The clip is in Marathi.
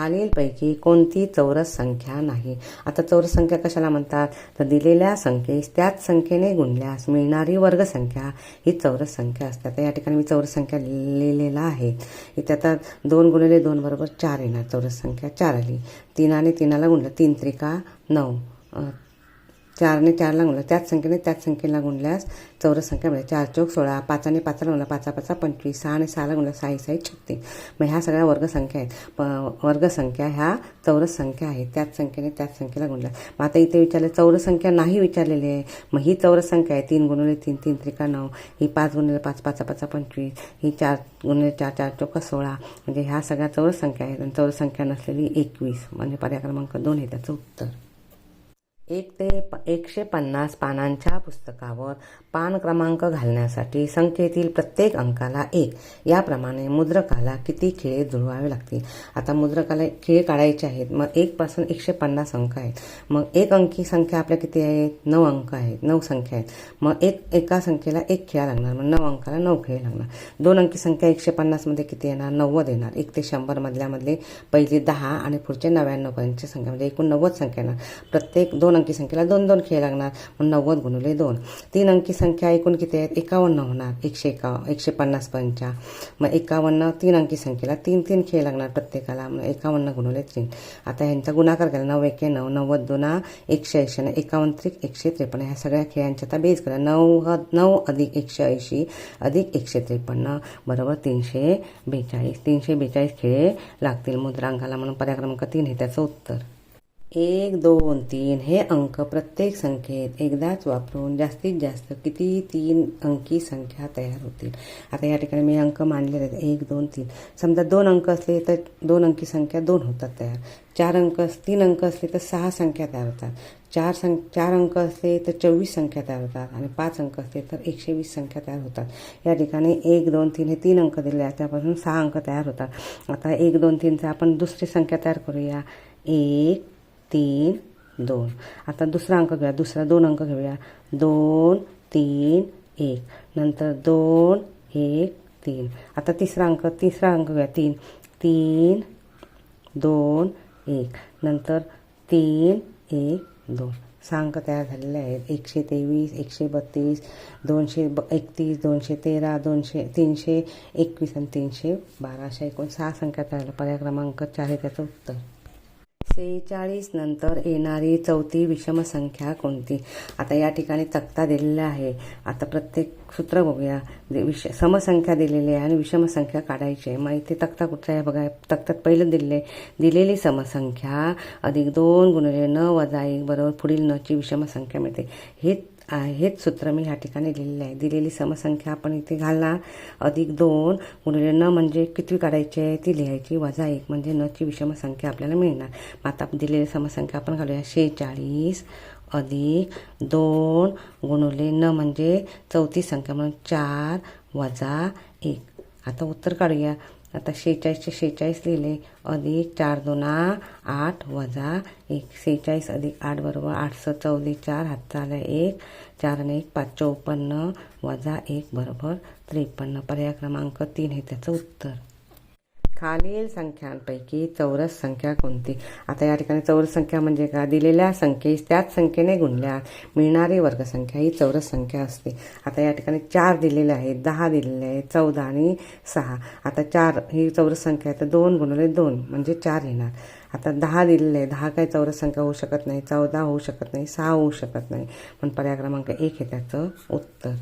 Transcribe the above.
खालीलपैकी कोणती चौरस संख्या नाही. आता चौरस संख्या कशाला म्हणतात? तर दिलेल्या संख्येस त्याच संख्येने गुणल्यास मिळणारी वर्गसंख्या ही चौरस संख्या असते. आता या ठिकाणी मी चौरस संख्या लिहिलेला आहे. इथे आता दोन गुणिले दोन बरोबर चार येणार. चौरस संख्या चार आली. तीन आणि तीनाला गुणलं तीन त्रिका नऊ. चारने चारला गुणलं त्याच संख्येने त्याच संख्येला गुणल्यास चौरस संख्या मिळेल. चार चौक सोळा पाचाने पाचला गुणला पाचा पाचा पंचवीस सहा आणि सहाला गुणला साई साई छत्तीस. मग ह्या सगळ्या वर्गसंख्या आहेत. प वर्गसंख्या ह्या चौरस संख्या आहेत. त्याच संख्येने त्याच संख्येला गुणल्या मग आता इथे विचारलं चौरस संख्या नाही विचारलेली आहे. मग ही चौरस संख्या आहे. तीन गुणवले तीन तीन त्रिका नऊ. ही पाच गुणवले पाच पाचा पाचा पंचवीस. ही चार गुणिले चार चार चौका सोळा. म्हणजे ह्या सगळ्या चौरस संख्या आहेत. आणि चौरस संख्या नसलेली एकवीस. म्हणजे पर्याय क्रमांक दोन आहे त्याचं उत्तर. एक ते प एकशे पन्नास पानांच्या पुस्तकावर पान क्रमांक घालण्यासाठी संख्येतील प्रत्येक अंकाला एक. याप्रमाणे मुद्रकाला किती खिळे जुळवावे लागतील? आता मुद्रकाला खिळे काढायचे आहेत. मग एकपासून एकशे पन्नास अंक आहेत. मग एक अंकी संख्या आपल्या किती आहेत? नऊ अंक आहेत. नऊ संख्या आहेत. मग एक एका संख्येला एक खिळा लागणार. मग नऊ अंकाला नऊ खिळे लागणार. दोन अंकी संख्या एकशे पन्नासमध्ये किती येणार? नव्वद येणार. एक ते शंभर मधल्यामधले पहिली दहा आणि पुढचे नव्याण्णवपर्यंतची संख्या म्हणजे एकूण नव्वद संख्या येणार. प्रत्येक दोन अंकी संख्येला दोन दोन खेळ लागणार मग नव्वद गुणुले दोन. तीन अंकी संख्या एकूण किती आहेत? एकावन्न होणार. एकशे एका एकशे पन्नास पंचा. मग एकावन्न तीन अंकी संख्येला तीन तीन खेळ लागणार प्रत्येकाला. मग एकावन्न गुणुले तीन. आता ह्यांचा गुणाकार केला नऊ एके नऊ. नव्वद दोना एकशे ऐंशी आणि एकावन्न त्रिक एकशे त्रेपन्न. ह्या सगळ्या खेळांच्या आता बेस करा. नऊ नऊ अधिक एकशे ऐंशी अधिक एकशे त्रेपन्न. बरोबर तीनशे बेचाळीस. तीनशे बेचाळीस खेळ लागतील मुद्रांकाला. म्हणून पर्याय क्रमांक तीन हे त्याचं उत्तर. एक दोन तीन हे अंक प्रत्येक संख्येत एकदाच वापरून जास्तीत जास्त किती तीन अंकी संख्या तयार होतील. आता या ठिकाणी मी अंक मांडलेले आहेत. एक दोन तीन. समजा दोन अंक असले तर दोन अंकी संख्या दोन होतात तयार. चार अंक तीन अंक असले तर सहा संख्या तयार होतात. चार सं चार अंक असले तर चोवीस संख्या तयार होतात आणि पाच अंक असले तर एकशे वीस संख्या तयार होतात. या ठिकाणी एक दोन तीन हे तीन अंक दिले आहेत. त्यापासून सहा अंक तयार होतात. आता एक दोन तीनचा आपण दुसरी संख्या तयार करूया. एक तीन दोन. आता दुसरा अंक घेऊया दुसरा दोन अंक घेऊया. दोन तीन एक. नंतर दोन एक तीन. आता तिसरा अंक तिसरा अंक घेऊया. तीन. तीन दोन एक. नंतर तीन एक दोन. सहा अंक तयार झालेले आहेत. एकशे तेवीस एकशे बत्तीस दोनशे ब एकतीस दोनशे तेरा दोनशे तीनशे एकवीस आणि तीनशे बारा. अशा एकूण सहा संख्या तयार झाल्या. पर्याय क्रमांक चार आहे त्याचं उत्तर. सेहेचाळीस नंतर येणारी चौथी विषम संख्या कोणती? आता या ठिकाणी तक्ता दिलेला आहे. आता प्रत्येक सूत्र बघूया. विष समसंख्या दिलेली आहे आणि विषम संख्या काढायची आहे. मग इथे तक्ता कुठचा आहे? बघा तक्त्यात पहिलं दिले दिलेली समसंख्या अधिक दोन गुणिले न वजा एक बरोबर पुढील नची विषम संख्या मिळते. हे हेच सूत्र मी ह्या ठिकाणी लिहिलेलं आहे. दिलेली समसंख्या आपण इथे घालणार. अधिक दोन गुणिले न म्हणजे किती काढायची आहे ती लिहायची. वजा एक म्हणजे नची विषम संख्या आपल्याला मिळणार. मग आता दिलेली समसंख्या आपण घालूया. शेहेचाळीस. अधिक दोन गुणुले न म्हणजे चौथी संख्या म्हणून चार वजा एक. आता उत्तर काढूया. आता शेहेचाळीसचे शेहेचाळीस लिहिले अधिक चार दोना आठ वजा एक सेहेचाळीस अधिक आठ बरोबर आठ स चौदी चार हात आला एक चार आणि एक पाच चौपन्न वजा एक बरोबर त्रेपन्न. पर्याय क्रमांक तीन हे त्याचं उत्तर. खालील संख्यांपैकी चौरस संख्या कोणती? आता या ठिकाणी चौरस संख्या म्हणजे का? दिलेल्या संख्येस त्याच संख्येने गुणल्या मिळणारी वर्गसंख्या ही चौरस संख्या असते. आता या ठिकाणी चार दिलेले आहेत दहा दिलेले आहेत चौदा आणि सहा. आता चार ही चौरस संख्या आहे तर दोन गुणिले दोन म्हणजे चार येणार. आता दहा दिलेले आहे दहा काही चौरस संख्या होऊ शकत नाही चौदा होऊ शकत नाही सहा होऊ शकत नाही. पण पर्याय क्रमांक एक हे त्याचं उत्तर.